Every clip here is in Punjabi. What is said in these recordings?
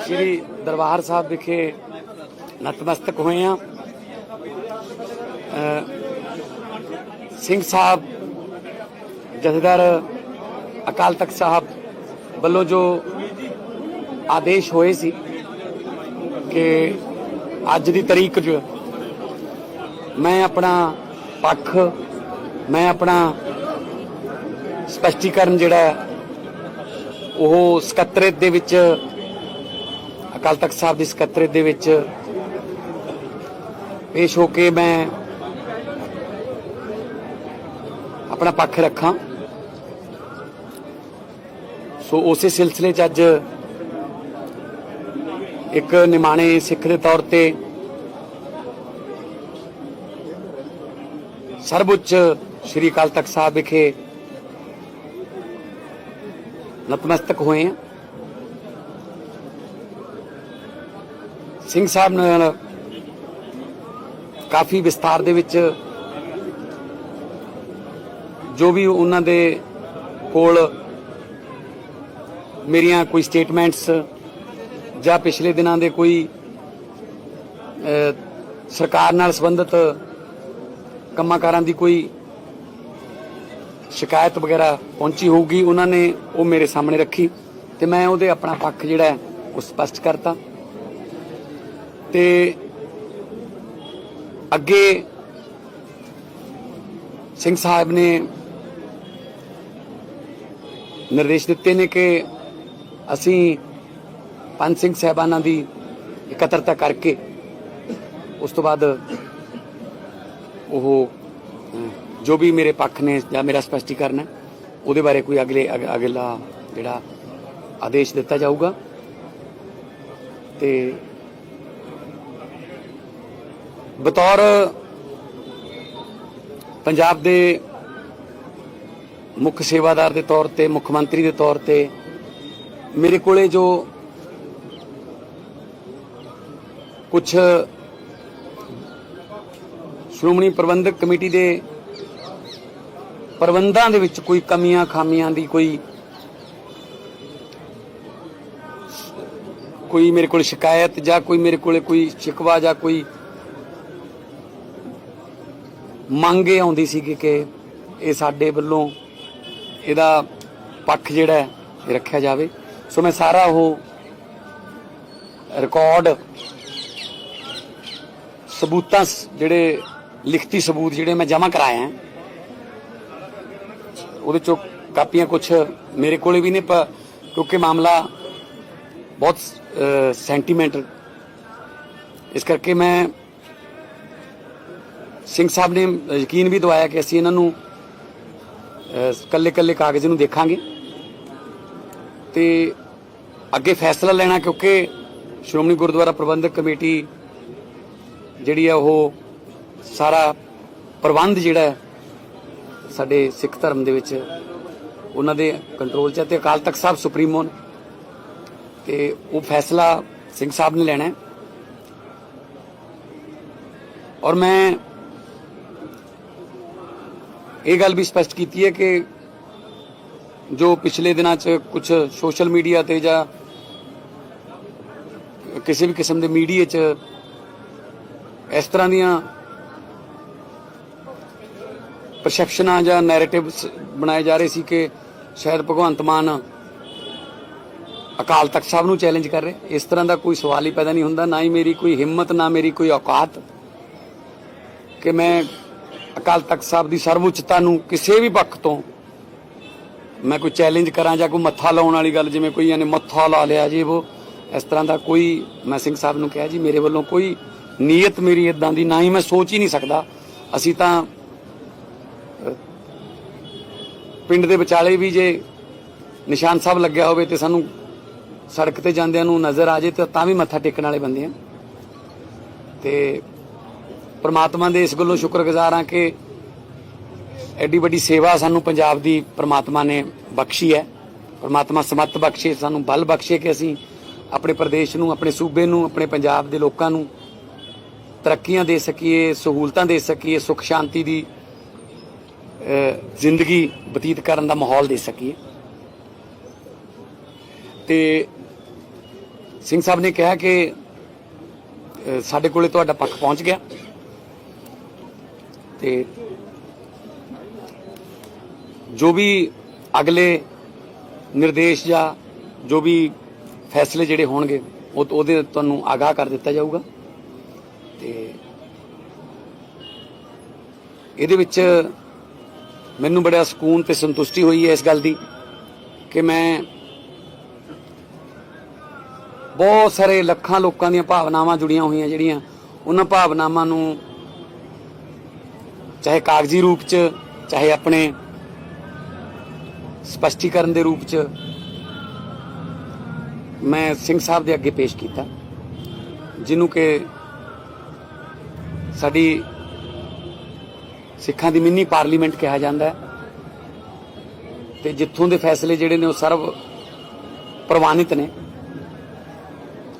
ਸ੍ਰੀ ਦਰਬਾਰ ਸਾਹਿਬ ਵਿਖੇ ਨਤਮਸਤਕ ਹੋਏ ਆ ਸਿੰਘ ਸਾਹਿਬ, ਜਥੇਦਾਰ ਅਕਾਲ ਤਖਤ ਸਾਹਿਬ ਵੱਲੋਂ ਜੋ ਆਦੇਸ਼ ਹੋਏ ਸੀ ਕਿ ਅੱਜ ਦੀ ਤਰੀਕ 'ਚ ਮੈਂ ਆਪਣਾ ਪੱਖ, ਮੈਂ ਆਪਣਾ ਸਪਸ਼ਟੀਕਰਨ ਜਿਹੜਾ ਉਹ ਸਕੱਤਰੇਤ ਦੇ ਵਿੱਚ ਅਕਾਲ ਤਖਤ ਸਾਹਿਬ ਦੀ ਸਕੱਤਰੇਤ ਦੇ ਵਿੱਚ ਪੇਸ਼ ਹੋ ਕੇ ਮੈਂ ਆਪਣਾ ਪੱਖ ਰੱਖਾਂ। ਸੋ ਉਸੇ ਸਿਲਸਿਲੇ 'ਚ ਅੱਜ ਇੱਕ ਨਿਮਾਣੇ ਸਿੱਖ ਦੇ ਤੌਰ ਤੇ ਸਰਵਉੱਚ ਸ੍ਰੀ ਅਕਾਲ ਤਖਤ ਸਾਹਿਬ ਵਿਖੇ ਨਤਮਸਤਕ ਹੋਏ ਆ ਸਿੰਘ ਸਾਹਿਬ ਨਾਲ ਕਾਫੀ ਵਿਸਤਾਰ ਦੇ ਵਿੱਚ ਜੋ ਵੀ ਉਹਨਾਂ ਦੇ ਕੋਲ ਮੇਰੀਆਂ ਕੋਈ ਸਟੇਟਮੈਂਟਸ ਜਾਂ ਪਿਛਲੇ ਦਿਨਾਂ ਦੇ ਕੋਈ ਸਰਕਾਰ ਨਾਲ ਸੰਬੰਧਿਤ ਕੰਮਾਂ ਦੀ ਕੋਈ ਸ਼ਿਕਾਇਤ ਵਗੈਰਾ ਪਹੁੰਚੀ ਹੋਊਗੀ, ਉਹਨਾਂ ਨੇ ਉਹ ਮੇਰੇ ਸਾਹਮਣੇ ਰੱਖੀ ਤੇ ਮੈਂ ਉਹਦੇ ਆਪਣਾ ਪੱਖ ਜਿਹੜਾ ਉਹ ਸਪਸ਼ਟ ਕਰਤਾ। ਤੇ ਅੱਗੇ ਸਿੰਘ ਸਾਹਿਬ ਨੇ ਨਿਰਦੇਸ਼ ਦਿੱਤੇ ਨੇ ਕਿ ਅਸੀਂ ਪੰਜ ਸਿੰਘ ਸਹਿਬਾਨਾਂ ਦੀ ਇਕੱਤਰਤਾ ਕਰਕੇ ਉਸ ਤੋਂ ਬਾਅਦ ਉਹ ਜੋ ਵੀ ਮੇਰੇ ਪੱਖ ਨੇ ਜਾਂ ਮੇਰਾ ਸਪਸ਼ਟੀਕਰਨ ਹੈ, ਉਹਦੇ ਬਾਰੇ ਕੋਈ ਅਗਲੇ, ਅਗ- ਅਗਲਾ ਜਿਹੜਾ ਆਦੇਸ਼ ਦਿੱਤਾ ਜਾਊਗਾ। ਤੇ ਬਤੌਰ ਪੰਜਾਬ ਦੇ ਮੁੱਖ ਸੇਵਾਦਾਰ ਦੇ ਤੌਰ ਤੇ, ਮੁੱਖ ਮੰਤਰੀ ਦੇ ਤੌਰ ਤੇ, ਮੇਰੇ ਕੋਲੇ ਜੋ ਕੁਝ ਸ਼੍ਰੋਮਣੀ ਪ੍ਰਬੰਧਕ ਕਮੇਟੀ ਦੇ ਪ੍ਰਬੰਧਾਂ ਦੇ ਵਿੱਚ ਕੋਈ ਕਮੀਆਂ, ਖਾਮੀਆਂ ਦੀ ਕੋਈ ਕੋਈ ਮੇਰੇ ਕੋਲ ਸ਼ਿਕਾਇਤ ਜਾਂ ਕੋਈ ਮੇਰੇ ਕੋਲੇ ਕੋਈ ਸ਼ਿਕਵਾ ਜਾਂ ਕੋਈ ਮੰਗ ਇਹ ਆਉਂਦੀ ਸੀ ਕਿ ਇਹ ਸਾਡੇ ਵੱਲੋਂ ਇਹਦਾ ਪੱਖ ਜਿਹੜਾ ਹੈ, ਇਹ ਰੱਖਿਆ ਜਾਵੇ। ਸੋ ਮੈਂ ਸਾਰਾ ਉਹ ਰਿਕਾਰਡ ਸਬੂਤਾਂ ਸ- ਜਿਹੜੇ ਲਿਖਤੀ ਸਬੂਤ ਜਿਹੜੇ ਮੈਂ ਜਮ੍ਹਾਂ ਕਰਾਏ ਆ ਉਹਦੇ ਚੋਂ ਕਾਪੀਆਂ ਕੁਝ ਮੇਰੇ ਕੋਲੇ ਵੀ ਨੇ, ਪ- ਕਿਉਂਕਿ ਮਾਮਲਾ ਬਹੁਤ ਸੈਂਟੀਮੈਂਟਲ ਇਸ ਕਰਕੇ ਮੈਂ ਸਿੰਘ ਸਾਹਿਬ ਨੇ ਯਕੀਨ ਵੀ ਦਵਾਇਆ ਕਿ ਅਸੀਂ ਇਹਨਾਂ ਨੂੰ ਕੱਲੇ ਕੱਲੇ ਕਾਗਜ਼ ਨੂੰ ਦੇਖਾਂਗੇ। ਤੇ ਅੱਗੇ ਫੈਸਲਾ ਲੈਣਾ, ਕਿਉਂਕਿ ਸ਼੍ਰੋਮਣੀ ਗੁਰਦੁਆਰਾ ਪ੍ਰਬੰਧਕ ਕਮੇਟੀ ਜਿਹੜੀ ਆ, ਉਹ ਸਾਰਾ ਪ੍ਰਬੰਧ ਜਿਹੜਾ ਸਾਡੇ ਸਿੱਖ ਧਰਮ ਦੇ ਵਿੱਚ ਉਹਨਾਂ ਦੇ ਕੰਟਰੋਲ 'ਚ ਹੈ ਤੇ ਅਕਾਲ ਤਖਤ ਸਾਹਿਬ ਸੁਪਰੀਮੋ ਨੇ। ਤੇ ਉਹ ਫੈਸਲਾ ਸਿੰਘ ਸਾਹਿਬ ਨੇ ਲੈਣਾ ਹੈ। ਔਰ ਮੈਂ ਇਹ ਗੱਲ ਵੀ ਸਪਸ਼ਟ ਕੀਤੀ ਹੈ ਕਿ ਜੋ ਪਿਛਲੇ ਦਿਨਾਂ 'ਚ ਕੁਝ ਸੋਸ਼ਲ ਮੀਡੀਆ ਤੇ ਜਾਂ ਕਿਸੇ ਵੀ ਕਿਸਮ ਦੇ ਮੀਡੀਆ 'ਚ ਇਸ ਤਰ੍ਹਾਂ ਦੀਆਂ ਪਰਸੈਪਸ਼ਨਾਂ ਜਾਂ ਨੈਰੇਟਿਵਸ ਬਣਾਏ ਜਾ ਰਹੇ ਸੀ ਕਿ ਸ਼ਾਇਦ ਭਗਵੰਤ ਮਾਨ ਅਕਾਲ ਤਖਤ ਸਾਹਿਬ ਨੂੰ ਚੈਲੰਜ ਕਰ ਰਹੇ। ਇਸ ਤਰ੍ਹਾਂ ਦਾ ਕੋਈ ਸਵਾਲ ਹੀ ਪੈਦਾ ਨਹੀਂ ਹੁੰਦਾ। ਨਾ ਹੀ ਮੇਰੀ ਕੋਈ ਹਿੰਮਤ, ਨਾ ਮੇਰੀ ਕੋਈ ਔਕਾਤ ਕਿ ਮੈਂ ਅਕਾਲ ਤਖਤ ਸਾਹਿਬ ਦੀ ਸਰਵਉੱਚਤਾ ਨੂੰ ਕਿਸੇ ਵੀ ਪੱਖ ਤੋਂ ਮੈਂ ਕੋਈ ਚੈਲੰਜ ਕਰਾਂ ਜਾਂ ਕੋਈ ਮੱਥਾ ਲਾਉਣ ਵਾਲੀ ਗੱਲ, ਜਿਵੇਂ ਕੋਈ ਇਹਨੇ ਮੱਥਾ ਲਾ ਲਿਆ ਜੀ, ਉਹ ਇਸ ਤਰ੍ਹਾਂ ਦਾ ਕੋਈ, ਮੈਂ ਸਿੰਘ ਸਾਹਿਬ ਨੂੰ ਕਿਹਾ ਜੀ, ਮੇਰੇ ਵੱਲੋਂ ਕੋਈ ਨੀਅਤ ਮੇਰੀ ਇਦਾਂ ਦੀ ਨਾ ਹੀ ਮੈਂ ਸੋਚ ਹੀ ਨਹੀਂ ਸਕਦਾ। ਅਸੀਂ ਤਾਂ ਪਿੰਡ ਦੇ ਵਿਚਾਲੇ ਵੀ ਜੇ ਨਿਸ਼ਾਨ ਸਾਹਿਬ ਲੱਗਿਆ ਹੋਵੇ ਤੇ ਸਾਨੂੰ ਸੜਕ ਤੇ ਜਾਂਦਿਆਂ ਨੂੰ ਨਜ਼ਰ ਆ ਜੇ ਤਾਂ ਤਾਂ ਵੀ ਮੱਥਾ ਟੇਕਣ ਵਾਲੇ ਬੰਦੇ ਆ। ਤੇ ਪ੍ਰਮਾਤਮਾ ਦੇ ਇਸ ਗੱਲੋਂ ਸ਼ੁਕਰਗੁਜ਼ਾਰ ਹਾਂ ਕਿ ਐਡੀ ਵੱਡੀ ਸੇਵਾ ਸਾਨੂੰ ਪੰਜਾਬ ਦੀ ਪ੍ਰਮਾਤਮਾ ਨੇ ਬਖਸ਼ੀ ਹੈ। ਪ੍ਰਮਾਤਮਾ ਸਮੱਤ ਬਖਸ਼ੇ, ਸਾਨੂੰ ਬਲ ਬਖਸ਼ੇ ਕਿ ਅਸੀਂ ਆਪਣੇ ਪ੍ਰਦੇਸ਼ ਨੂੰ, ਆਪਣੇ ਸੂਬੇ ਨੂੰ, ਆਪਣੇ ਪੰਜਾਬ ਦੇ ਲੋਕਾਂ ਨੂੰ ਤਰੱਕੀਆਂ ਦੇ ਸਕੀਏ, ਸਹੂਲਤਾਂ ਦੇ ਸਕੀਏ, ਸੁਖ ਸ਼ਾਂਤੀ ਦੀ ਜ਼ਿੰਦਗੀ ਬਤੀਤ ਕਰਨ ਦਾ ਮਾਹੌਲ ਦੇ ਸਕੀਏ। ਤੇ ਸਿੰਘ ਸਾਹਿਬ ਨੇ ਕਿਹਾ ਕਿ ਸਾਡੇ ਕੋਲੇ ਤੁਹਾਡਾ ਪੱਖ ਪਹੁੰਚ ਗਿਆ। ਤੇ ਜੋ ਵੀ ਅਗਲੇ ਨਿਰਦੇਸ਼ ਜਾਂ ਜੋ ਵੀ ਫੈਸਲੇ ਜਿਹੜੇ ਹੋਣਗੇ, ਉਹ ਉਹਦੇ ਤੁਹਾਨੂੰ ਆਗਾਹ ਕਰ ਦਿੱਤਾ ਜਾਊਗਾ। ਤੇ ਇਹਦੇ ਵਿੱਚ ਮੈਨੂੰ ਬੜਾ ਸਕੂਨ ਤੇ ਸੰਤੁਸ਼ਟੀ ਹੋਈ ਹੈ ਇਸ ਗੱਲ ਦੀ ਕਿ ਮੈਂ ਬਹੁਤ ਸਾਰੇ ਲੱਖਾਂ ਲੋਕਾਂ ਦੀਆਂ ਭਾਵਨਾਵਾਂ ਜੁੜੀਆਂ ਹੋਈਆਂ ਜਿਹੜੀਆਂ, ਉਹਨਾਂ ਭਾਵਨਾਵਾਂ ਨੂੰ ਚਾਹੇ ਕਾਗਜ਼ੀ ਰੂਪ 'ਚ, ਚਾਹੇ ਆਪਣੇ ਸਪਸ਼ਟੀਕਰਨ ਦੇ ਰੂਪ 'ਚ, ਮੈਂ ਸਿੰਘ ਸਾਹਿਬ ਦੇ ਅੱਗੇ ਪੇਸ਼ ਕੀਤਾ, ਜਿਹਨੂੰ ਕਿ ਸਾਡੀ ਸਿੱਖਾਂ ਦੀ ਮਿੰਨੀ ਪਾਰਲੀਮੈਂਟ ਕਿਹਾ ਜਾਂਦਾ ਹੈ। ਤੇ ਜਿੱਥੋਂ ਦੇ ਫੈਸਲੇ ਜਿਹੜੇ ਨੇ ਉਹ ਸਰਵ ਪ੍ਰਵਾਨਿਤ ਨੇ।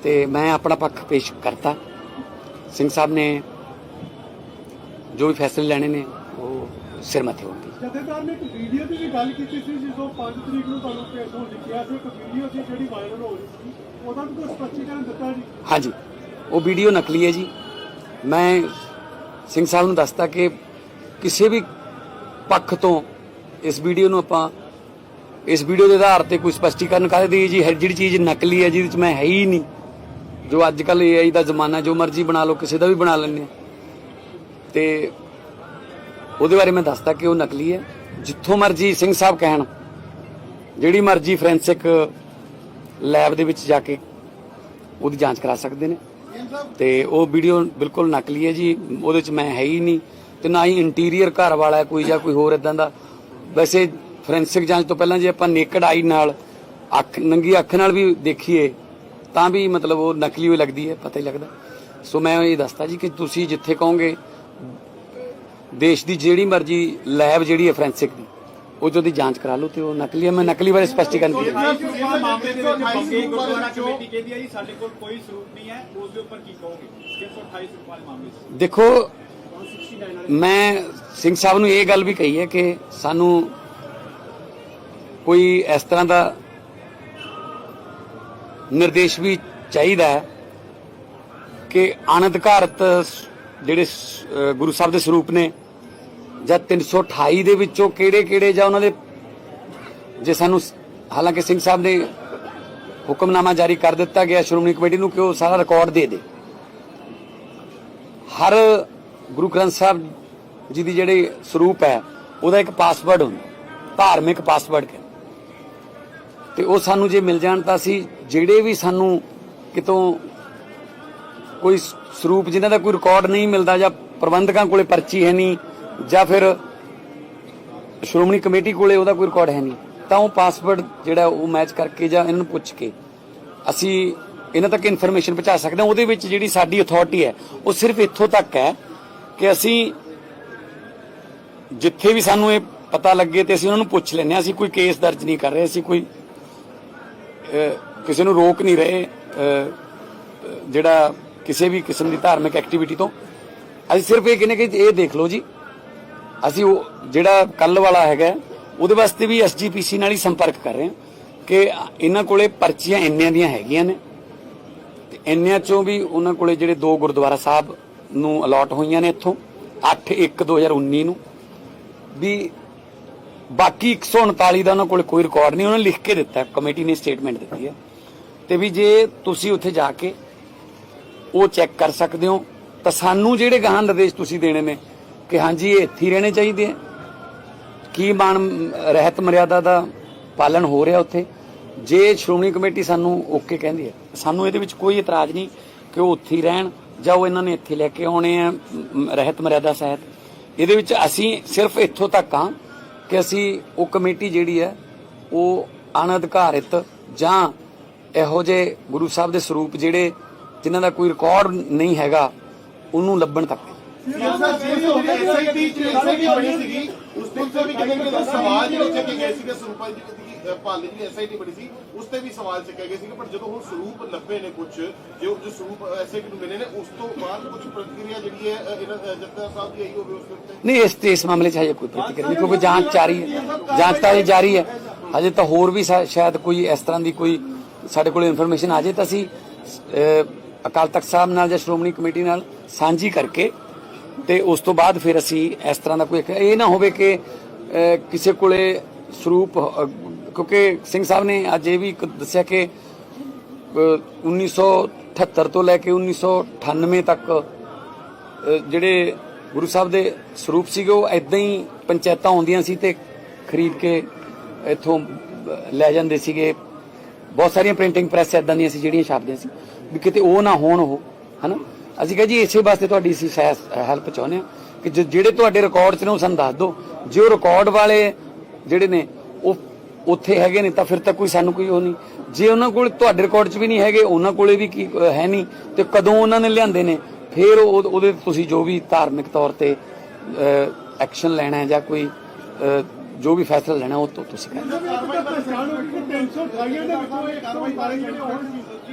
ਤੇ ਮੈਂ ਆਪਣਾ ਪੱਖ ਪੇਸ਼ ਕਰਤਾ। ਸਿੰਘ ਸਾਹਿਬ ਨੇ ਜੋ ਵੀ ਫੈਸਲੇ ਲੈਣੇ ਨੇ ਉਹ ਸਿਰ ਮੱਥੇ ਹੋਣਗੇ। ਜਥੇਦਾਰ ਨੇ ਇੱਕ ਵੀਡੀਓ ਦੀ ਵੀ ਗੱਲ ਕੀਤੀ ਸੀ ਜਦੋਂ 5 ਤਰੀਕ ਨੂੰ ਤੁਹਾਨੂੰ ਭੇਜ ਹੋਣ ਲਿਖਿਆ ਸੀ ਇੱਕ ਵੀਡੀਓ ਸੀ ਜਿਹੜੀ ਵਾਇਰਲ ਹੋ ਰਹੀ ਸੀ। ਉਹਦਾ ਵੀ ਕੋਈ ਸਪਸ਼ਟੀਕਰਨ ਦਿੱਤਾ ਜੀ ਹਾਂਜੀ ਉਹ ਵੀਡੀਓ ਨਕਲੀ ਹੈ ਜੀ। ਮੈਂ ਸਿੰਘ ਸਾਹਿਬ ਨੂੰ ਦੱਸਤਾ ਕਿ ਕਿਸੇ ਵੀ ਪੱਖ ਤੋਂ ਇਸ ਵੀਡੀਓ ਨੂੰ ਆਪਾਂ ਇਸ ਵੀਡੀਓ ਦੇ ਆਧਾਰ ਤੇ ਕੋਈ ਸਪਸ਼ਟੀਕਰਨ ਕਰ ਦੇਈਏ ਜੀ? ਹੈ ਜਿਹੜੀ ਚੀਜ਼ ਨਕਲੀ ਹੈ ਜਿਹਦੇ ਵਿੱਚ ਮੈਂ ਹੈ ਹੀ ਨਹੀਂ। ਜੋ ਅੱਜ ਕੱਲ ਏਆਈ ਦਾ ਜ਼ਮਾਨਾ ਜੋ ਮਰਜ਼ੀ ਬਣਾ ਲਓ ਕਿਸੇ ਦਾ ਵੀ ਬਣਾ ਹਾਂ। ਤੇ ਉਹਦੇ ਬਾਰੇ ਮੈਂ ਦੱਸਤਾ ਕਿ ਉਹ ਨਕਲੀ ਹੈ। ਜਿੱਥੋਂ ਮਰਜ਼ੀ ਸਿੰਘ ਸਾਹਿਬ ਕਹਿਣ, ਜਿਹੜੀ ਮਰਜ਼ੀ ਫੋਰੈਂਸਿਕ ਲੈਬ ਦੇ ਵਿੱਚ ਜਾ ਕੇ ਉਹਦੀ ਜਾਂਚ ਕਰਾ ਸਕਦੇ ਨੇ। ਤੇ ਉਹ ਵੀਡੀਓ ਬਿਲਕੁਲ ਨਕਲੀ ਹੈ ਜੀ, ਉਹਦੇ ਚ ਮੈਂ ਹੈ ਹੀ ਨਹੀਂ। ਤੇ ਨਾ ਹੀ ਇੰਟੀਰੀਅਰ ਘਰ ਵਾਲਾ ਕੋਈ ਜਾਂ ਕੋਈ ਹੋਰ ਇਦਾਂ ਦਾ। ਵੈਸੇ ਫੋਰੈਂਸਿਕ ਜਾਂਚ ਤੋਂ ਪਹਿਲਾਂ ਜੇ ਆਪਾਂ ਨੇਕਡ ਆਈ ਨਾਲ ਅੱਖ, ਨੰਗੀ ਅੱਖ ਨਾਲ ਵੀ ਦੇਖੀਏ, ਤਾਂ ਵੀ ਮਤਲਬ ਉਹ ਨਕਲੀ ਹੋਈ ਲੱਗਦੀ ਹੈ, ਪਤਾ ਹੀ ਲੱਗਦਾ। ਸੋ ਮੈਂ ਇਹ ਦੱਸਦਾ ਜੀ ਕਿ ਤੁਸੀਂ ਜਿੱਥੇ ਕਹੋਗੇ ਦੇਸ਼ ਦੀ ਜਿਹੜੀ ਮਰਜ਼ੀ ਲੈਬ ਜਿਹੜੀ ਹੈ ਫੋਰੈਂਸਿਕ ਦੀ ਉਹ ਜੋ ਦੀ ਜਾਂਚ ਕਰਾ ਲਓ ਤੇ ਉਹ ਨਕਲੀ ਹੈ। ਮੈਂ ਨਕਲੀ ਬਾਰੇ ਸਪਸ਼ਟੀਕਰਨ ਕੀਤਾ ਇਸ ਮਾਮਲੇ ਦੇ ਵਿੱਚ ਬੰਗੇ ਗੁਰਦੁਆਰਾ ਕਮੇਟੀ ਕਹਿੰਦੀ ਹੈ ਜੀ ਸਾਡੇ ਕੋਲ ਕੋਈ ਸਰੂਪ ਨਹੀਂ ਹੈ ਉਸ ਦੇ ਉੱਪਰ ਕੀ ਕਹੋਗੇ? 328 ਸਰੂਪ ਵਾਲੇ ਮਾਮਲੇ ਦੇਖੋ ਮੈਂ ਸਿੰਘ ਸਾਹਿਬ ਨੂੰ ਇਹ ਗੱਲ ਵੀ ਕਹੀ ਹੈ ਕਿ ਸਾਨੂੰ ਕੋਈ ਇਸ ਤਰ੍ਹਾਂ ਦਾ ਨਿਰਦੇਸ਼ ਵੀ ਚਾਹੀਦਾ ਹੈ ਕਿ ਅਨਧਿਕਾਰਤ ਜਿਹੜੇ ਗੁਰੂ ਸਾਹਿਬ ਦੇ ਸਰੂਪ ਨੇ ਜਾਂ 328 ਦੇ ਵਿੱਚੋਂ ਕਿਹੜੇ ਕਿਹੜੇ ਜਾਂ ਉਹਨਾਂ ਦੇ ਜੇ ਸਾਨੂੰ ਹਾਲਾਂਕਿ ਸਿੰਘ ਸਾਹਿਬ ਨੇ ਹੁਕਮਨਾਮਾ ਜਾਰੀ ਕਰ ਦਿੱਤਾ ਗਿਆ ਸ਼੍ਰੋਮਣੀ ਕਮੇਟੀ ਨੂੰ ਕਿ ਉਹ ਸਾਰਾ ਰਿਕਾਰਡ ਦੇ ਦੇ। ਹਰ ਗੁਰੂ ਗ੍ਰੰਥ ਸਾਹਿਬ ਜੀ ਦੀ ਜਿਹੜੇ ਸਰੂਪ ਹੈ, ਉਹਦਾ ਇੱਕ ਪਾਸਵਰਡ ਹੁੰਦਾ, ਧਾਰਮਿਕ ਪਾਸਵਰਡ ਹੈ ਤੇ ਉਹ ਸਾਨੂੰ ਜੇ ਮਿਲ ਜਾਣ ਤਾਂ ਅਸੀਂ ਜਿਹੜੇ ਵੀ ਸਾਨੂੰ ਕਿਤੋਂ ਕੋਈ ਸਰੂਪ ਜਿਨ੍ਹਾਂ ਦਾ ਕੋਈ ਰਿਕਾਰਡ ਨਹੀਂ ਮਿਲਦਾ ਜਾਂ ਪ੍ਰਬੰਧਕਾਂ ਕੋਲੇ ਪਰਚੀ ਹੈ ਨਹੀਂ ਜਾਂ ਫਿਰ ਸ਼੍ਰੋਮਣੀ ਕਮੇਟੀ ਕੋਲੇ ਉਹਦਾ ਕੋਈ ਰਿਕਾਰਡ ਹੈ ਨਹੀਂ, ਤਾਂ ਉਹ ਪਾਸਵਰਡ ਜਿਹੜਾ ਉਹ ਮੈਚ ਕਰਕੇ ਜਾਂ ਇਹਨਾਂ ਨੂੰ ਪੁੱਛ ਕੇ ਅਸੀਂ ਇਹਨਾਂ ਤੱਕ ਇਨਫੋਰਮੇਸ਼ਨ ਪਹੁੰਚਾ ਸਕਦੇ ਹਾਂ। ਉਹਦੇ ਵਿੱਚ ਜਿਹੜੀ ਸਾਡੀ ਅਥਾਰਟੀ ਹੈ, ਉਹ ਸਿਰਫ ਇੱਥੋਂ ਤੱਕ ਹੈ ਕਿ ਅਸੀਂ ਜਿੱਥੇ ਵੀ ਸਾਨੂੰ ਇਹ ਪਤਾ ਲੱਗੇ ਤੇ ਅਸੀਂ ਉਹਨਾਂ ਨੂੰ ਪੁੱਛ ਲੈਂਦੇ ਹਾਂ। ਅਸੀਂ ਕੋਈ ਕੇਸ ਦਰਜ ਨਹੀਂ ਕਰ ਰਹੇ, ਅਸੀਂ ਕੋਈ ਕਿਸੇ ਨੂੰ ਰੋਕ ਨਹੀਂ ਰਹੇ ਜਿਹੜਾ ਕਿਸੇ ਵੀ ਕਿਸਮ ਦੀ ਧਾਰਮਿਕ ਐਕਟੀਵਿਟੀ ਤੋਂ। ਅਸੀਂ ਸਿਰਫ ਇਹ ਕਹਿੰਦੇ ਕਿ ਇਹ ਦੇਖ ਲਓ ਜੀ। ਅਸੀਂ ਉਹ ਜਿਹੜਾ ਕੱਲ ਵਾਲਾ ਹੈਗਾ, ਉਹਦੇ ਵਾਸਤੇ ਵੀ ਐਸਜੀਪੀਸੀ ਨਾਲ ਹੀ ਸੰਪਰਕ ਕਰ ਰਹੇ ਹਾਂ ਕਿ ਇਹਨਾਂ ਕੋਲੇ ਪਰਚੀਆਂ ਇੰਨਿਆਂ ਦੀਆਂ ਹੈਗੀਆਂ ਨੇ। ਤੇ ਇੰਨਿਆਂ ਚੋਂ ਵੀ ਉਹਨਾਂ ਕੋਲੇ ਜਿਹੜੇ ਦੋ ਗੁਰਦੁਆਰਾ ਸਾਹਿਬ ਨੂੰ ਅਲਾਟ ਹੋਈਆਂ ਨੇ ਇੱਥੋਂ 8 1 2019 ਨੂੰ। ਵੀ ਬਾਕੀ 139 ਦਾ ਉਹਨਾਂ ਕੋਲ ਕੋਈ ਰਿਕਾਰਡ ਨਹੀਂ, ਉਹਨਾਂ ਨੇ ਲਿਖ ਕੇ ਦਿੱਤਾ, ਕਮੇਟੀ ਨੇ ਸਟੇਟਮੈਂਟ ਦਿੱਤੀ ਹੈ। ਤੇ ਵੀ ਜੇ ਤੁਸੀਂ ਉੱਥੇ ਜਾ ਕੇ ਉਹ ਚੈੱਕ ਕਰ ਸਕਦੇ ਹੋ, ਤਾਂ ਸਾਨੂੰ ਜਿਹੜੇ ਗਾਹਾਂ ਨਿਰਦੇਸ਼ ਤੁਸੀਂ ਦੇਣੇ ਨੇ ਕਿ ਹਾਂਜੀ, ਇਹ ਇੱਥੇ ਹੀ ਰਹਿਣੇ ਚਾਹੀਦੇ ਆ। ਕੀ ਮਾਨ ਰਹਿਤ ਮਰਿਆਦਾ ਦਾ ਪਾਲਣ ਹੋ ਰਿਹਾ ਉੱਥੇ? ਜੇ ਸ਼੍ਰੋਮਣੀ ਕਮੇਟੀ ਸਾਨੂੰ ਓਕੇ ਕਹਿੰਦੀ ਹੈ, ਸਾਨੂੰ ਇਹਦੇ ਵਿੱਚ ਕੋਈ ਇਤਰਾਜ਼ ਨਹੀਂ ਕਿ ਉਹ ਉੱਥੇ ਹੀ ਰਹਿਣ ਜਾਂ ਉਹ ਇਹਨਾਂ ਨੇ ਇੱਥੇ ਲੈ ਕੇ ਆਉਣੇ ਆ ਰਹਿਤ ਮਰਿਆਦਾ ਸਹਿਤ। ਇਹਦੇ ਵਿੱਚ ਅਸੀਂ ਸਿਰਫ ਇੱਥੋਂ ਤੱਕ ਆ ਕਿ ਅਸੀਂ ਉਹ ਕਮੇਟੀ ਜਿਹੜੀ ਹੈ, ਉਹ ਅਣਅਧਿਕਾਰਿਤ ਜਾਂ ਇਹੋ ਜਿਹੇ ਗੁਰੂ ਸਾਹਿਬ ਦੇ ਸਰੂਪ ਜਿਹੜੇ ਜਿਨ੍ਹਾਂ ਦਾ ਕੋਈ ਰਿਕਾਰਡ ਨਹੀਂ ਹੈਗਾ, ਉਹਨੂੰ ਲੱਭਣ ਤੱਕ। ਸਰ ਜਿਹੜੀ ਹੋ ਐਸਆਈਟੀ ਚ ਐਸਆਈਟੀ ਬਣੀ ਸੀਗੀ ਉਸ ਤੇ ਉੱਤੇ ਵੀ ਕਿਤੇ ਕਿਤੇ ਸਵਾਲ ਜਿਹੜੇ ਚੱਕੇ ਗਏ ਸੀਗੇ ਸਰੂਪਾਂ ਦੀ ਦੀ ਭਾਲੇ ਦੀ ਐਸਆਈਟੀ ਬਣੀ ਸੀ ਉਸ ਤੇ ਵੀ ਸਵਾਲ ਚੱਕੇ ਗਏ ਸੀਗੇ ਪਰ ਜਦੋਂ ਹੁਣ ਸਰੂਪ ਲੱਭੇ ਨੇ ਕੁਝ ਜੋ ਜੋ ਸਰੂਪ ਐਸਆਈਟੀ ਨੂੰ ਮਿਲੇ ਨੇ ਉਸ ਤੋਂ ਬਾਅਦ ਕੁਝ ਪ੍ਰਕਿਰਿਆ ਜਿਹੜੀ ਹੈ ਇਹਨਾਂ ਅ, ਸਾਹਿਬ ਦੀ ਆਈ ਹੋਵੇ ਉਸ ਉੱਤੇ ਨਹੀਂ ਇਸ ਤੇ ਇਸ ਮਾਮਲੇ 'ਚ ਹਜੇ ਕੋਈ ਪ੍ਰਤੀਕਿਰਿਆ ਨਹੀਂ ਕਿਉਂਕਿ ਜਾਂਚ ਜਾਰੀ ਹੈ। ਜਾਂਚ ਤਾਂ ਜਾਰੀ ਹੈ। ਹਜੇ ਤਾਂ ਹੋਰ ਵੀ ਸ਼ਾਇਦ ਕੋਈ ਇਸ ਤਰ੍ਹਾਂ ਦੀ ਕੋਈ ਸਾਡੇ ਕੋਲ ਇਨਫੋਰਮੇਸ਼ਨ ਆ ਜੇ ਤਾਂ ਅਸੀਂ ਅਕਾਲ ਤਖਤ ਸਾਹਿਬ ਨਾਲ ਜਾਂ ਸ਼੍ਰੋਮਣੀ ਕਮੇਟੀ ਨਾਲ ਸਾਂਝੀ ਕਰਕੇ ਤੇ ਉਸ ਤੋਂ ਬਾਅਦ ਫਿਰ ਅਸੀਂ ਇਸ ਤਰ੍ਹਾਂ ਦਾ ਕੋਈ ਇਹ ਨਾ ਹੋਵੇ ਕਿ ਕਿਸੇ ਕੋਲੇ ਸਰੂਪ ਕਿਉਂਕਿ ਸਿੰਘ ਸਾਹਿਬ ਨੇ ਅੱਜ ਇਹ ਵੀ ਦੱਸਿਆ ਕਿ ਅਹ, 1978 ਤੋਂ ਲੈ ਕੇ 1998 ਤੱਕ ਜਿਹੜੇ ਗੁਰੂ ਸਾਹਿਬ ਦੇ ਸਰੂਪ ਸੀਗੇ ਉਹ ਐਦਾਂ ਹੀ ਪੰਚਾਇਤਾਂ ਆਉਂਦੀਆਂ ਸੀ ਤੇ ਖਰੀਦ ਕੇ ਇੱਥੋਂ ਲੈ ਜਾਂਦੇ ਸੀਗੇ। ਬਹੁਤ ਸਾਰੀਆਂ ਪ੍ਰਿੰਟਿੰਗ ਪ੍ਰੈਸ ਐਦਾਂ ਦੀਆਂ ਸੀ ਜਿਹੜੀਆਂ ਛਾਪਦੀਆਂ ਸੀ। ਵੀ ਕਿਤੇ ਉਹ ਨਾ ਹੋਣ ਉਹ ਹਨਾ? ਅਸੀਂ ਕਹਾਂ ਜੀ, ਇਸੇ ਵਾਸਤੇ ਤੁਹਾਡੀ ਅਸੀਂ ਹੈਲਪ ਚਾਹੁੰਦੇ ਹਾਂ ਕਿ ਜੋ- ਜਿਹੜੇ ਤੁਹਾਡੇ ਰਿਕਾਰਡ 'ਚ ਨੇ ਉਹ ਸਾਨੂੰ ਦੱਸ ਦਿਓ। ਜੇ ਉਹ ਰਿਕਾਰਡ ਵਾਲੇ ਜਿਹੜੇ ਨੇ, ਉਹ ਉੱਥੇ ਹੈਗੇ ਨੇ, ਤਾਂ ਫਿਰ ਤਾਂ ਕੋਈ ਸਾਨੂੰ ਕੋਈ ਉਹ ਨਹੀਂ। ਜੇ ਉਹਨਾਂ ਕੋਲ ਤੁਹਾਡੇ ਰਿਕਾਰਡ 'ਚ ਵੀ ਨਹੀਂ ਹੈਗੇ, ਉਹਨਾਂ ਕੋਲੇ ਵੀ ਕੀ ਹੈ ਨਹੀਂ, ਤੇ ਕਦੋਂ ਉਹਨਾਂ ਨੇ ਲਿਆਂਦੇ ਨੇ, ਫਿਰ ਉਹ- ਉਹਦੇ ਤੁਸੀਂ ਜੋ ਵੀ ਧਾਰਮਿਕ ਤੌਰ ਤੇ ਐਕਸ਼ਨ ਲੈਣਾ ਹੈ ਜਾਂ ਕੋਈ ਜੋ ਵੀ ਫੈਸਲਾ ਲੈਣਾ ਉਹ ਤੋਂ, ਤੁਸੀਂ ਕਰਨਾ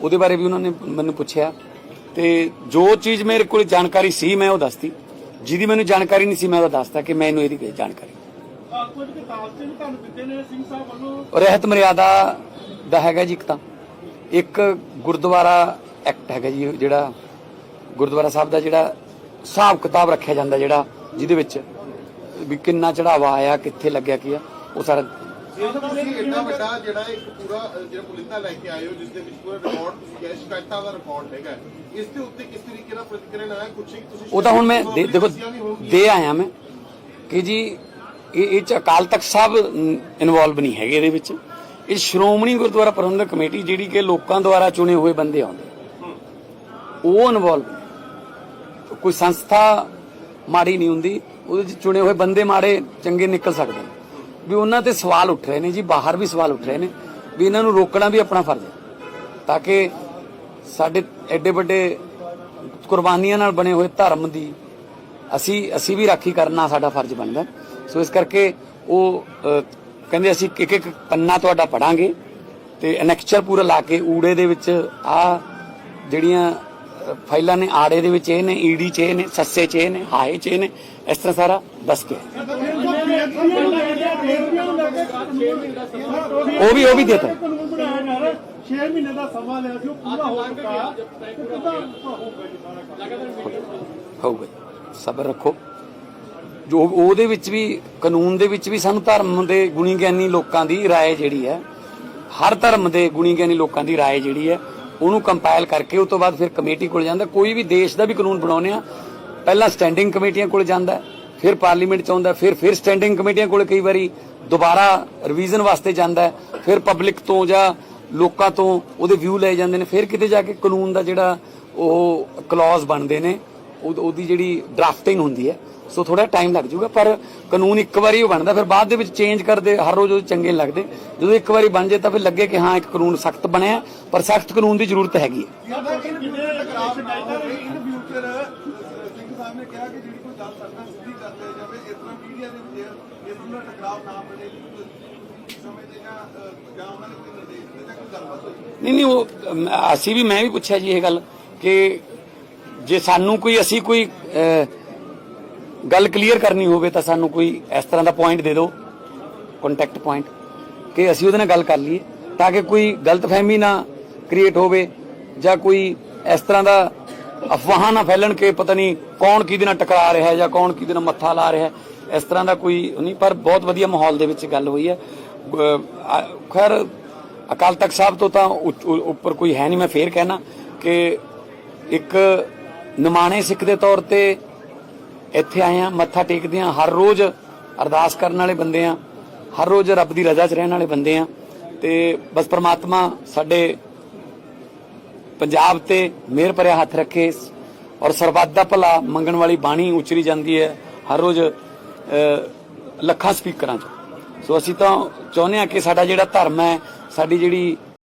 ਉਹਦੇ ਬਾਰੇ ਵੀ ਉਹਨਾਂ ਨੇ ਮੈਨੂੰ ਪੁੱਛਿਆ। ਤੇ ਜੋ ਚੀਜ਼ ਮੇਰੇ ਕੋਲ ਜਾਣਕਾਰੀ ਸੀ, ਮੈਂ ਉਹ ਦੱਸਤੀ। ਜਿਹਦੀ ਮੈਨੂੰ ਜਾਣਕਾਰੀ ਨਹੀਂ ਸੀ, ਮੈਂ ਉਹਦਾ ਦੱਸਤਾ ਕਿ ਮੈਨੂੰ ਇਹਦੀ ਜਾਣਕਾਰੀ ਕੁਝ ਕਿਤਾਬ ਚ ਵੀ ਤੁਹਾਨੂੰ ਦਿੱਤੇ ਨੇ ਸਿੰਘ ਸਾਹਿਬ ਵੱਲੋਂ ਰਹਿਤ ਮਰਿਆਦਾ ਦਾ ਹੈਗਾ ਜੀ ਇੱਕ ਤਾਂ। ਇੱਕ ਗੁਰਦੁਆਰਾ ਐਕਟ ਹੈਗਾ ਜੀ, ਜਿਹੜਾ ਗੁਰਦੁਆਰਾ ਸਾਹਿਬ ਦਾ ਜਿਹੜਾ ਹਿਸਾਬ ਕਿਤਾਬ ਰੱਖਿਆ ਜਾਂਦਾ, ਜਿਹੜਾ ਜਿਹਦੇ ਵਿੱਚ ਵੀ ਕਿੰਨਾ ਚੜਾਵਾ ਆਇਆ, ਕਿੱਥੇ ਲੱਗਿਆ ਕੀ ਆ, ਉਹ ਸਾਰਾ ਇਹ ਤੁਸੀਂ ਇੰਨਾ ਵੱਡਾ ਜਿਹੜਾ ਇੱਕ ਪੂਰਾ ਜਿਹੜਾ ਪੁਲਿੰਦਾ ਲੈ ਕੇ ਆਏ ਹੋ ਜਿਸ ਦੇ ਵਿੱਚ ਪੂਰਾ ਰਿਕਾਰਡ ਤੁਸੀਂ ਕਿਹਾ ਸ਼ਿਕਾਇਤਾਂ ਦਾ ਰਿਕਾਰਡ ਹੈਗਾ। ਇਸ ਦੇ ਉੱਤੇ ਕਿਸ ਤਰੀਕੇ ਨਾਲ ਪ੍ਰਤੀਕਿਰਿਆ ਨਾਲ ਕੁਝ ਤੁਸੀਂ ਉਹ ਤਾਂ ਹੁਣ ਮੈਂ ਦੇਖੋ। ਦੇ ਆਇਆ ਮੈਂ ਕਿ ਜੀ ਇਹ ਇਹ ਚ ਅਕਾਲ ਤਖਤ ਸਾਹਿਬ ਇਨਵੋਲਵ ਨਹੀਂ ਹੈਗੇ ਇਹਦੇ ਵਿੱਚ। ਇਹ ਸ਼੍ਰੋਮਣੀ ਗੁਰਦੁਆਰਾ ਪ੍ਰਬੰਧਕ ਕਮੇਟੀ ਜਿਹੜੀ ਕਿ ਲੋਕਾਂ ਦੁਆਰਾ ਚੁਣੇ ਹੋਏ ਬੰਦੇ ਆਉਂਦੇ। ਉਹ ਇਨਵੋਲਵ ਕੋਈ ਸੰਸਥਾ ਮਾੜੀ ਨਹੀਂ ਹੁੰਦੀ ਉਹਦੇ ਚ ਚੁਣੇ ਹੋਏ ਬੰਦੇ ਮਾੜੇ ਚੰਗੇ ਨਿਕਲ ਸਕਦੇ ਨੇ। ਵੀ ਉਹਨਾਂ ਤੇ ਸਵਾਲ ਉੱਠ ਰਹੇ ਨੇ ਜੀ, ਬਾਹਰ ਵੀ ਸਵਾਲ ਉੱਠ ਰਹੇ ਨੇ ਵੀ ਇਹਨਾਂ ਨੂੰ ਰੋਕਣਾ ਵੀ ਆਪਣਾ ਫਰਜ਼ ਹੈ, ਤਾਂ ਕਿ ਸਾਡੇ ਐਡੇ ਵੱਡੇ ਕੁਰਬਾਨੀਆਂ ਨਾਲ ਬਣੇ ਹੋਏ ਧਰਮ ਦੀ ਅਸੀਂ ਅਸੀਂ ਵੀ ਰਾਖੀ ਕਰਨਾ ਸਾਡਾ ਫਰਜ਼ ਬਣਦਾ ਸੋ ਇਸ ਕਰਕੇ ਉਹ ਕਹਿੰਦੇ ਅਸੀਂ ਇੱਕ ਇੱਕ ਪੰਨਾ ਤੁਹਾਡਾ ਪੜਾਂਗੇ ਤੇ ਅਨੈਕਚਰ ਪੂਰਾ ਲਾ ਕੇ ਊੜੇ ਦੇ ਵਿੱਚ ਆ ਜਿਹੜੀਆਂ ਫਾਈਲਾਂ ਨੇ ਆੜੇ ਦੇ ਵਿੱਚ ਇਹ ਨੇ ਈਡੀ ਚ ਇਹ ਨੇ, ਸੱਸੇ ਚ ਇਹ ਨੇ, ਹਾਏ ਚ ਇਹ ਨੇ, ਇਸ ਤਰ੍ਹਾਂ ਸਾਰਾ ਦੱਸ ਕੇ ਉਹ ਵੀ ਉਹ ਵੀ ਦੇਤਾ ਕਾਨੂੰਨ ਬਣਾਇਆ ਜਾ ਰਿਹਾ 6 ਮਹੀਨੇ ਦਾ ਸਮਾਂ ਲਿਆ ਸੀ ਉਹ ਪੂਰਾ ਹੋ ਚੁੱਕਾ ਤੇ ਕਿੱਦਾਂ ਹੋਊਗਾ ਜੀ ਸਾਰਾ ਕੰਮ ਹੋਊਗਾ ਸਬਰ ਰੱਖੋ ਜੋ ਉਹਦੇ ਵਿੱਚ ਵੀ ਕਾਨੂੰਨ ਦੇ ਵਿੱਚ ਵੀ ਸਾਨੂੰ ਧਰਮ ਦੇ ਗੁਣੀ ਗਿਆਨੀ ਲੋਕਾਂ ਦੀ رائے ਜਿਹੜੀ ਹੈ ਹਰ ਧਰਮ ਦੇ ਗੁਣੀ ਗਿਆਨੀ ਲੋਕਾਂ ਦੀ رائے ਜਿਹੜੀ ਹੈ ਉਹਨੂੰ ਕੰਪਾਈਲ ਕਰਕੇ ਉਸ ਤੋਂ ਬਾਅਦ ਫਿਰ ਕਮੇਟੀ ਕੋਲ ਜਾਂਦਾ ਕੋਈ ਵੀ ਦੇਸ਼ ਦਾ ਵੀ ਕਾਨੂੰਨ ਬਣਾਉਨੇ ਆ ਪਹਿਲਾਂ ਸਟੈਂਡਿੰਗ ਕਮੇਟੀਆਂ ਕੋਲ ਜਾਂਦਾ ਹੈ, ਫਿਰ ਪਾਰਲੀਮੈਂਟ ਚ ਆਉਂਦਾ, ਫਿਰ ਫਿਰ ਸਟੈਂਡਿੰਗ ਕਮੇਟੀਆਂ ਕੋਲ ਕਈ ਵਾਰੀ ਦੁਬਾਰਾ ਰਿਵੀਜ਼ਨ ਵਾਸਤੇ ਜਾਂਦਾ ਫਿਰ ਪਬਲਿਕ ਤੋਂ ਜਾਂ ਲੋਕਾਂ ਤੋਂ ਉਹਦੇ ਵਿਊ ਲਏ ਜਾਂਦੇ ਨੇ, ਫਿਰ ਕਿਤੇ ਜਾ ਕੇ ਕਾਨੂੰਨ ਦਾ ਜਿਹੜਾ ਉਹ ਕਲੌਜ਼ ਬਣਦੇ ਨੇ ਉਹਦੀ ਜਿਹੜੀ ਡਰਾਫਟਿੰਗ ਹੁੰਦੀ ਹੈ, ਸੋ ਥੋੜਾ ਟਾਈਮ ਲੱਗ ਜਾਊਗਾ, ਪਰ ਕਾਨੂੰਨ ਇੱਕ ਵਾਰੀ ਉਹ ਬਣਦਾ, ਫਿਰ ਬਾਅਦ ਦੇ ਵਿੱਚ ਚੇਂਜ ਕਰਦੇ, ਹਰ ਰੋਜ਼ ਉਹ ਚੰਗੇ ਲੱਗਦੇ। ਜਦੋਂ ਇੱਕ ਵਾਰੀ ਬਣ ਜੇ ਤਾਂ ਫਿਰ ਲੱਗੇ ਕਿ ਹਾਂ, ਇੱਕ ਕਾਨੂੰਨ ਸਖਤ ਬਣਿਆ, ਪਰ ਸਖਤ ਕਾਨੂੰਨ ਦੀ ਜ਼ਰੂਰਤ ਹੈਗੀ ਹੈ ਸਾਡਾ ਕਿੰਨੇ ਟਕਰਾਅ ਚਾਹੀਦਾ ਰਹੀ ਇਨ ਫਿਊਚਰ ਸਿੰਘ ਸਾਹਿਬ ਨੇ ਕਿਹਾ ਕਿ ਜਿਹੜੀ ਕੋਈ ਗੱਲ ਕਰਨਾ ਸਿੱਧੀ ਕਰ ਲਿਆ ਜਾਵੇ ਇਸ ਤਰ੍ਹਾਂ ਮੀਡੀਆ ਦੇ ਵਿੱਚ ਇਸ ਤਰ੍ਹਾਂ ਟਕਰਾਅ ਨਾ ਬਣੇ ਸਮਝਦੇ ਜਾਂ ਅਹ, ਜਾਂ ਉਹਨਾਂ ਨੇ ਕੋਈ ਨਿਰਦੇਸ਼ ਦਿੱਤੇ ਜਾਂ ਕੋਈ ਗੱਲਬਾਤ ਹੋਈ ਨਹੀਂ ਨਹੀਂ, ਉਹ ਅਸੀਂ ਵੀ, ਮੈਂ ਵੀ ਪੁੱਛਿਆ ਜੀ ਇਹ ਗੱਲ ਕਿ ਜੇ ਸਾਨੂੰ ਕੋਈ, ਅਸੀਂ ਕੋਈ ਗੱਲ ਕਲੀਅਰ ਕਰਨੀ ਹੋਵੇ ਤਾਂ ਸਾਨੂੰ ਕੋਈ ਇਸ ਤਰ੍ਹਾਂ ਦਾ ਪੁਆਇੰਟ ਦੇ ਦਿਓ ਕੰਟੈਕਟ ਪੁਆਇੰਟ ਕਿ ਅਸੀਂ ਉਹਦੇ ਨਾਲ ਗੱਲ ਕਰ ਲਈਏ ਤਾਂ ਕਿ ਕੋਈ ਗਲਤਫਹਿਮੀ ਨਾ ਕ੍ਰੀਏਟ ਹੋਵੇ ਜਾਂ ਕੋਈ ਇਸ ਤਰ੍ਹਾਂ ਦਾ ਅਫਵਾਹਾਂ ਨਾ ਫੈਲਣ ਕਿ ਪਤਾ ਨਹੀਂ ਕੌਣ ਕਿਹਦੇ ਨਾਲ ਟਕਰਾ ਰਿਹਾ ਹੈ ਜਾਂ ਕੌਣ ਕਿਹਦੇ ਨਾਲ ਮੱਥਾ ਲਾ ਰਿਹਾ। ਹੈ ਇਸ ਤਰ੍ਹਾਂ ਦਾ ਕੋਈ ਨਹੀਂ, ਪਰ ਬਹੁਤ ਵਧੀਆ ਮਾਹੌਲ ਦੇ ਵਿੱਚ ਗੱਲ ਹੋਈ ਹੈ। ਖੈਰ, ਅਕਾਲ ਤਖਤ ਸਾਹਿਬ ਤੋਂ ਤਾਂ ਉੱਪਰ ਕੋਈ ਹੈ ਨਹੀਂ, ਮੈਂ ਫੇਰ ਕਹਿਣਾ ਕਿ ਇੱਕ ਨਿਮਾਣੇ ਸਿੱਖ ਦੇ ਤੌਰ ਤੇ ਇੱਥੇ ਆਏ ਆ ਮੱਥਾ ਟੇਕਦੇ ਆ ਹਰ ਰੋਜ਼ ਅਰਦਾਸ ਕਰਨ ਵਾਲੇ ਬੰਦੇ ਆ ਹਰ ਰੋਜ਼ ਰੱਬ ਦੀ ਰਜ਼ਾ 'ਚ ਰਹਿਣ ਵਾਲੇ ਬੰਦੇ ਆ ਤੇ ਬਸ ਪ੍ਰਮਾਤਮਾ ਸਾਡੇ ਪੰਜਾਬ ਤੇ ਮਿਹਰ ਭਰਿਆ ਹੱਥ ਰੱਖੇ ਔਰ ਸਰਬੱਤ ਦਾ ਭਲਾ ਮੰਗਣ ਵਾਲੀ ਬਾਣੀ ਉਚਰੀ ਜਾਂਦੀ ਹੈ। ਹਰ ਰੋਜ਼ ਲੱਖਾਂ ਸਪੀਕਰਾਂ 'ਚ ਸੋ ਅਸੀਂ ਤਾਂ ਚਾਹੁੰਦੇ ਆ ਕਿ ਸਾਡਾ ਜਿਹੜਾ ਧਰਮ ਹੈ, ਸਾਡੀ ਜਿਹੜੀ